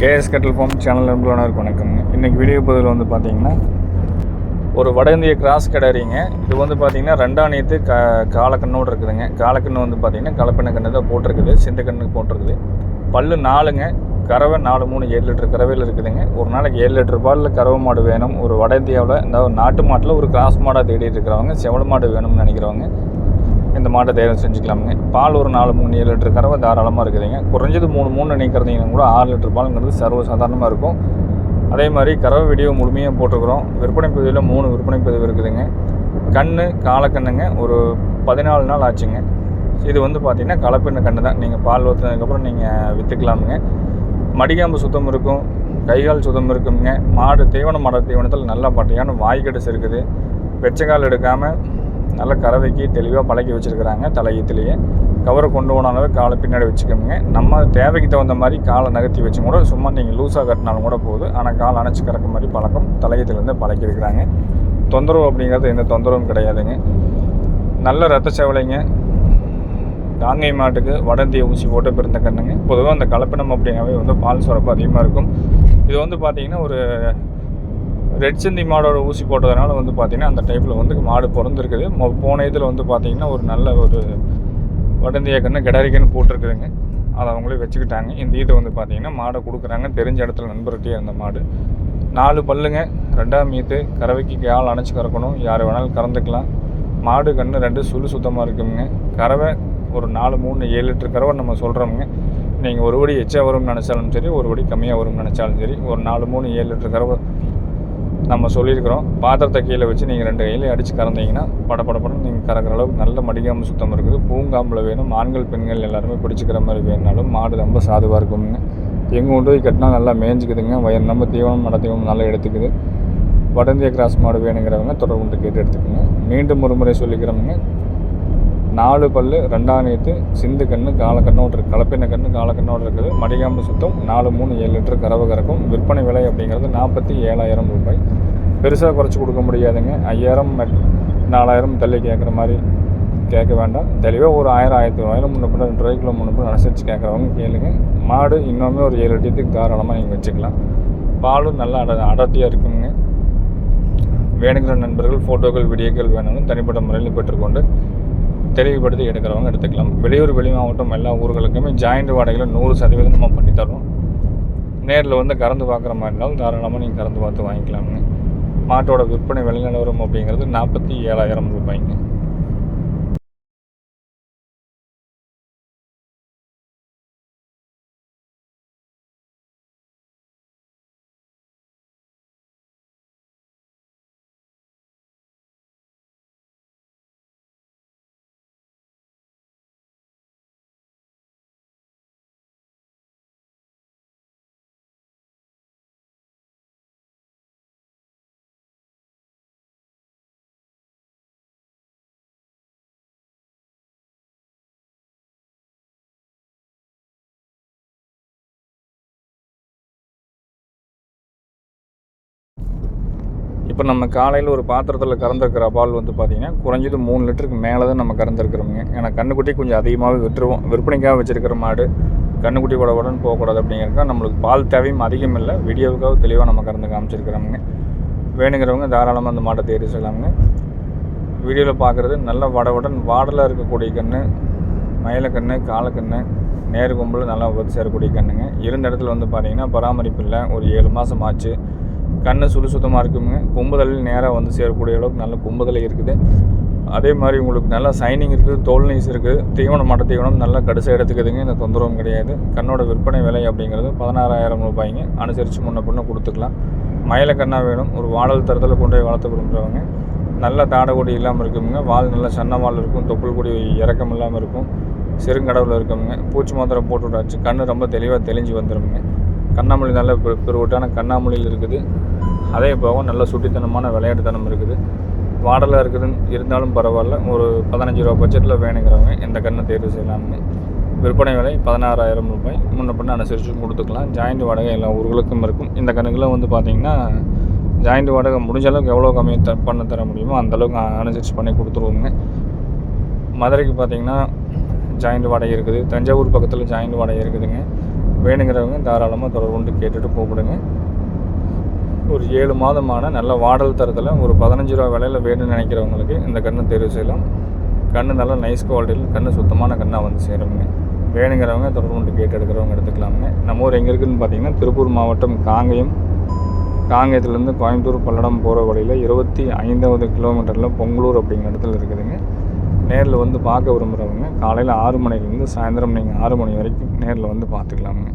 KS கட்டல் form channel நண்பர்களுக்கு வணக்கம்ங்க இன்றைக்கி வீடியோ பதில் வந்து பார்த்தீங்கன்னா ஒரு வட இந்திய கிராஸ் கிடாரிங்க இது வந்து பார்த்தீங்கன்னா ரெண்டாணியத்து க கா காலக்கண்ணோடு இருக்குதுங்க. காலக்கண்ணு வந்து பார்த்தீங்கன்னா கலப்பின கண்ணு தான் போட்டிருக்குது சிந்த கண்ணு போட்டிருக்குது. பல்லு நாலுங்க கறவை நாலு மூணு ஏழு லிட்டர் கறவையில் இருக்குதுங்க. ஒரு நாளைக்கு ஏழு லிட்டர் பாலில் கறவை மாடு வேணும். ஒரு வட இந்தியாவில் இந்த நாட்டு மாட்டில் ஒரு கிராஸ் மாடாக தேடிட்டு இருக்கிறவங்க செவல மாடு வேணும்னு நினைக்கிறவங்க இந்த மாட்டை தயாரம் செஞ்சுக்கலாமுங்க பால் ஒரு நாலு மூணு ஏழு லிட்டர் கறவை தாராளமாக இருக்குதுங்க. குறைஞ்சது மூணு மூணு நினைக்கிறதீங்கன்னா கூட ஆறு லிட்டர் பாலுங்கிறது சர்வ சாதாரணமாக இருக்கும். அதே மாதிரி கறவை வீடியோ முழுமையாக போட்டிருக்கிறோம். விற்பனை பகுதியில் மூணு விற்பனை பதிவு இருக்குதுங்க. கண்ணு காலக்கண்ணுங்க ஒரு பதினாலு நாள் ஆச்சுங்க. இது வந்து பார்த்திங்கன்னா கலப்பின கண்ணு தான். நீங்கள் பால் ஊற்றுனதுக்கப்புறம் நீங்கள் விற்றுக்கலாமுங்க மடிகாம்பு சுத்தம் இருக்கும். கைகால் சுத்தம் இருக்குங்க. மாடு தீவன மாட தீவனத்தில் நல்லா பட்டையான வாய்க்கடிச்சு இருக்குது. வெச்சக்கால் எடுக்காமல் நல்ல கறவைக்கு தெளிவாக பழக்கி வச்சுருக்கிறாங்க தலையத்துலேயே கவரை கொண்டு போனாலும் காலை பின்னாடி வச்சுக்கோங்க. நம்ம தேவைக்கு தகுந்த மாதிரி காலை நகர்த்தி வச்சு கூட சும்மா நீங்கள் லூஸாக கட்டினாலும் கூட போகுது ஆனால் கால் அணைச்சி கறக்க மாதிரி பழக்கம் தலையத்துலேருந்து பழக்கி இருக்கிறாங்க தொந்தரவு அப்படிங்கிறது எந்த தொந்தரவும் கிடையாதுங்க. நல்ல ரத்த சேவலைங்க. காங்கை மாட்டுக்கு வடந்திய ஊசி போட்டு பிறந்த கண்ணுங்க. பொதுவாக அந்த கலப்பினம் அப்படின்னாவே வந்து பால் சுரப்பு அதிகமாக இருக்கும். இது வந்து பார்த்திங்கன்னா ஒரு ரெட் சிந்தி மாடோட ஊசி போட்டதுனால வந்து பார்த்திங்கன்னா அந்த டைப்பில் வந்து மாடு பிறந்திருக்குது. போன இதில் வந்து பார்த்திங்கன்னா ஒரு நல்ல ஒரு வடந்திய கண்ணு கிடாரிக்கன்னு போட்டிருக்குதுங்க. அதை அவங்களே வச்சுக்கிட்டாங்க. இந்த இதை வந்து பார்த்திங்கன்னா மாடை கொடுக்குறாங்க. தெரிஞ்ச இடத்துல நண்பர்கிட்டே இருந்த மாடு. நாலு பல்லுங்க ரெண்டாம் மீத்து கறவைக்கு கால் அணைச்சி கறக்கணும். யார் வேணாலும் கறந்துக்கலாம். மாடு கன்று ரெண்டு சுழு சுத்தமாக இருக்குங்க. கறவை ஒரு நாலு மூணு ஏழு லிட்டர் கறவை நம்ம சொல்கிறோமுங்க நீங்கள் ஒரு படி எச்சா வரும்னு நினச்சாலும் சரி ஒரு படி கம்மியாக வரும்னு நினச்சாலும் சரி ஒரு நாலு மூணு ஏழு லிட்டர் கறவை நம்ம சொல்லியிருக்கிறோம். பாத்திரத்தை கீழே வச்சு நீங்கள் ரெண்டு கையிலையும் அடித்து கறந்தீங்கன்னா படப்படப்படம் நீங்கள் கறக்கிற அளவுக்கு நல்ல மடிக்காமல் சுத்தம் இருக்குது. பூங்காம்பில் வேணும் ஆண்கள் பெண்கள் எல்லாருமே பிடிச்சிக்கிற மாதிரி வேணுனாலும் மாடு ரொம்ப சாதுவாக இருக்குங்க எங்கே கொண்டு போய் கட்டினா நல்லா மேய்ஞ்சிக்குதுங்க வயல் நம்ம தீவனம் மட நல்லா எடுத்துக்குது. வடந்திய கிராஸ் மாடு வேணுங்கிறவங்க தொடர்பு கொண்டு கேட்டு எடுத்துக்கோங்க. மீண்டும் ஒரு முறை சொல்லிக்கிறவங்க நாலு பல்லு ரெண்டாம் நேற்று சிந்து கண்ணு கால கண்ணோடு கலப்பின கண்ணு கால கண்ணோடு இருக்குது. மடிகாம்பு சுத்தம் நாலு மூணு ஏழு லிட்டர் கறவை கறக்கும். விற்பனை விலை அப்படிங்கிறது நாற்பத்தி ஏழாயிரம் ரூபாய். பெருசாக குறைச்சி கொடுக்க முடியாதுங்க. ஐயாயிரம் நாலாயிரம் தள்ளி கேட்குற மாதிரி கேட்க வேண்டாம். தெளிவாக ஒரு ஆயிரம் ஆயிரத்தி தொள்ளாயிரம் முன்னப்பட ரெண்டு ரூபாய்க்குள்ள முன்னப்பட அனுசரித்து கேட்குறவங்க கேளுங்க. மாடு இன்னுமே ஒரு ஏழு லிட்டருக்கு தாராளமாக நீங்கள் வச்சுக்கலாம். பாலும் நல்லா அட அடர்த்தியாக இருக்குங்க. வேணுங்கிற நண்பர்கள் ஃபோட்டோக்கள் வீடியோக்கள் வேணும்னு தனிப்பட்ட முறையில் பெற்றுக்கொண்டு தெளிவுபடுத்தி எடுக்கிறவங்க எடுத்துக்கலாம். வெளியூர் வெளி மாவட்டம் எல்லா ஊர்களுக்குமே ஜாயிண்ட் வாடகையில் நூறு சதவீதம் நம்ம பண்ணித்தரோம் நேரில் வந்து கறந்து பார்க்குற மாதிரி இருந்தாலும் தாராளமாக நீங்கள் கறந்து பார்த்து வாங்கிக்கலாம்னு மாட்டோட விற்பனை விலை நிலவரம் அப்படிங்கிறது நாற்பத்தி ஏழாயிரம் ரூபாய்ங்க. இப்போ நம்ம காலையில் ஒரு பாத்திரத்தில் கறந்துருக்கிற பால் வந்து பார்த்திங்கன்னா குறைஞ்சது மூணு லிட்டருக்கு மேலே தான் நம்ம கறந்துருக்குறோங்க ஏன்னா கண்ணுக்குட்டி கொஞ்சம் அதிகமாகவே விட்டுருவோம். விற்பனைக்காக வச்சுருக்கிற மாடு கண்ணுக்குட்டி கூட உடனே போகக்கூடாது அப்படிங்கிறக்கா நம்மளுக்கு பால் தேவையும் அதிகம் இல்லை. வீடியோவுக்காக தெளிவாக நம்ம கறந்து காமிச்சிருக்கிறோமுங்க. வேணுங்கிறவங்க தாராளமாக அந்த மாட்டை தேடி செய்யலாமுங்க வீடியோவில் பார்க்குறது நல்ல வடவுடன் வாடலாக இருக்கக்கூடிய கன்று மயிலக்கண்ணு காலக்கண்ணு நேரு கொம்பில் நல்லா ஒத்து சேரக்கூடிய கண்ணுங்க. இருந்த இடத்துல வந்து பார்த்திங்கன்னா பராமரிப்பு இல்லை. ஒரு ஏழு மாதம் ஆச்சு. கண்ணை சுடு சுத்தமாக இருக்குங்க. கும்பதல் நேராக வந்து சேரக்கூடிய அளவுக்கு நல்ல கும்பதலை இருக்குது. அதே மாதிரி உங்களுக்கு நல்லா சைனிங் இருக்குது தோல் நைஸ் இருக்குது. தீவனம் மட்ட தீவனம் நல்லா கடுசாக எடுத்துக்குதுங்க. இந்த தொந்தரவும் கிடையாது. கண்ணோட விற்பனை விலை அப்படிங்கிறது பதினாறாயிரம் ரூபாய்ங்க. அனுசரித்து முன்ன பின்ன கொடுத்துக்கலாம். மயிலக்கண்ணா வேணும். ஒரு வாழல் தரத்தில் கொண்டு போய் வளர்த்து விரும்புகிறவங்க நல்ல தாடகுடி இல்லாமல் இருக்குங்க. வால் நல்ல சன்ன வால் இருக்கும். தொப்புள் கொடி இறக்கம் இல்லாமல் இருக்கும். சிறுங்கடவில் இருக்குங்க. பூச்சி மாத்திரம் போட்டு விட்டாச்சு. கண் ரொம்ப தெளிவாக தெளிஞ்சு வந்துடுங்க கண்ணாமொழி நல்ல பெருவட்டான கண்ணாமொழியில் இருக்குது. அதே போக நல்ல சுட்டித்தனமான விளையாட்டுத்தனம் இருக்குது. வாடலாக இருக்குதுன்னு இருந்தாலும் பரவாயில்ல. ஒரு பதினஞ்சு ரூபா பட்ஜெட்டில் வேணுங்கிறவங்க இந்த கண்ணை தேர்வு செய்யலாம்னு விற்பனை விலை பதினாறாயிரம் ரூபாய். முன்ன பண்ண அனுசரித்து கொடுத்துக்கலாம். ஜாயிண்ட் வாடகை எல்லா ஊர்களுக்கும் இருக்கும். இந்த கணக்கில் வந்து பார்த்திங்கன்னா ஜாயிண்ட் வாடகை முடிஞ்ச அளவுக்கு எவ்வளோ கம்மி த பண்ண தர முடியுமோ அந்தளவுக்கு அனுசரித்து பண்ணி கொடுத்துருவோங்க. மதுரைக்கு பார்த்திங்கன்னா ஜாயிண்ட் வாடகை இருக்குது. தஞ்சாவூர் பக்கத்தில் ஜாயிண்ட் வாடகை இருக்குதுங்க. வேணுங்கிறவங்க தாராளமாக தொடர்பு கொண்டு கேட்டுட்டு கூப்பிடுங்க. ஒரு ஏழு மாதமான நல்ல வாடல் தரத்தில் ஒரு பதினஞ்சு ரூபா விலையில் வேணும்னு நினைக்கிறவங்களுக்கு இந்த கன்று தேர்வு செய்யலாம். கன்று நல்லா நைஸ் குவாலிட்டியில் கன்று சுத்தமான கண்ணாக வந்து சேருங்க. வேணுங்கிறவங்க தொடர்பு கொண்டு கேட்டு எடுக்கிறவங்க எடுத்துக்கலாமுங்க நம்ம ஊர் எங்கே இருக்குதுன்னு பார்த்தீங்கன்னா திருப்பூர் மாவட்டம் காங்கயம். காங்கயத்துலேருந்து கோயம்புத்தூர் பல்லடம் போகிற வழியில் இருபத்தி ஐந்தாவது கிலோமீட்டரில் பொங்கலூர் அப்படிங்கிற இடத்துல இருக்குதுங்க. நேரில் வந்து பார்க்க விரும்புகிறவங்க காலையில் ஆறு மணிலேருந்து சாயந்தரம் நீங்கள் ஆறு மணி வரைக்கும் நேரில் வந்து பார்த்துக்கலாமுங்க